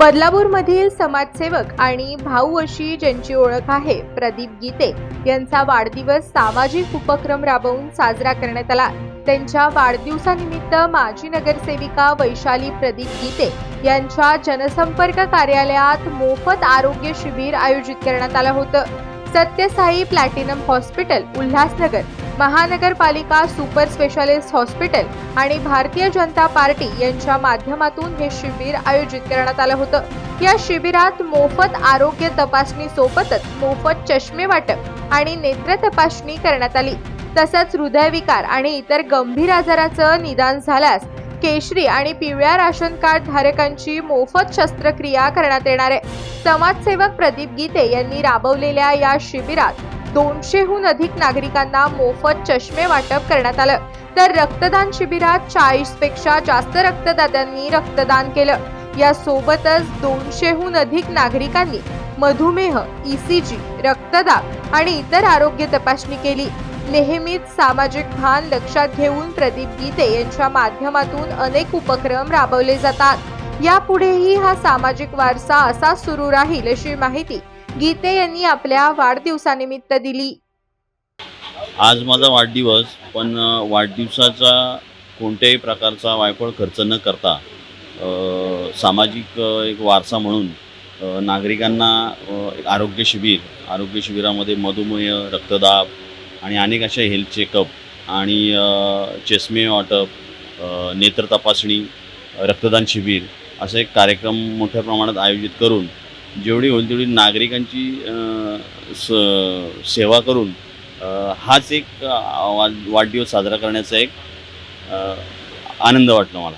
बदलापूरमधील समाजसेवक आणि भाऊ अशी ज्यांची ओळख आहे प्रदीप गीते यांचा वाढदिवस सामाजिक उपक्रम राबवून साजरा करण्यात आला. त्यांच्या वाढदिवसानिमित्त माजी नगरसेविका वैशाली प्रदीप गीते यांच्या जनसंपर्क कार्यालयात मोफत आरोग्य शिबिर आयोजित करण्यात आलं होतं. सत्यसाई प्लॅटिनम हॉस्पिटल उल्हासनगर महानगरपालिका सुपर स्पेशालिस्ट हॉस्पिटल आणि भारतीय जनता पार्टी यांच्या माध्यमातून हे शिबिर आयोजित करण्यात आलं होतं. या शिबिरात मोफत आरोग्य तपासणी सोबतच मोफत चष्मे वाटप आणि नेत्र तपासणी करण्यात आली. तसंच हृदयविकार आणि इतर गंभीर आजाराचं निदान झाल्यास केशरी आणि पिवळ्या राशन कार्ड धारकांची मोफत शस्त्रक्रिया करण्यात येणार आहे. समाजसेवक प्रदीप गीते यांनी राबवलेल्या या शिबिरात दोनशेहून अधिक नागरिकांना मोफत चष्मे वाटप करण्यात आलं. तर रक्तदान शिबिरात चाळीसपेक्षा जास्त रक्तदात्यांनी रक्तदान केलं. यासोबतच दोनशेहून अधिक नागरिकांनी मधुमेह ईसीजी रक्तदाब आणि इतर आरोग्य तपासणी केली. नेहमीच सामाजिक भान लक्षात घेऊन प्रदीप गीते यांच्या माध्यमातून अनेक उपक्रम राबवले जातात. यापुढेही हा सामाजिक वारसा असा सुरू राहील अशी माहिती गीते यांनी आपल्या वाढदिवसानिमित्त दिली. आज माझा वाढदिवस पण वाढदिवसाचा कोणत्याही प्रकारचा वायफळ खर्च न करता सामाजिक एक वारसा म्हणून नागरिकांना एक आरोग्य शिबिर आरोग्य शिबिरामध्ये मधुमेह रक्तदाब आणि अनेक असे हेल्थ चेकअप आणि अ, चष्मे वाटप नेत्र तपासणी रक्तदान शिबिर असा एक कार्यक्रम मोठ्या प्रमाणात आयोजित करून जेवढी होईल तेवढी नागरिकांची स सेवा करून हाच एक वाढदिवस साजरा करण्याचा एक आनंद वाटला मला.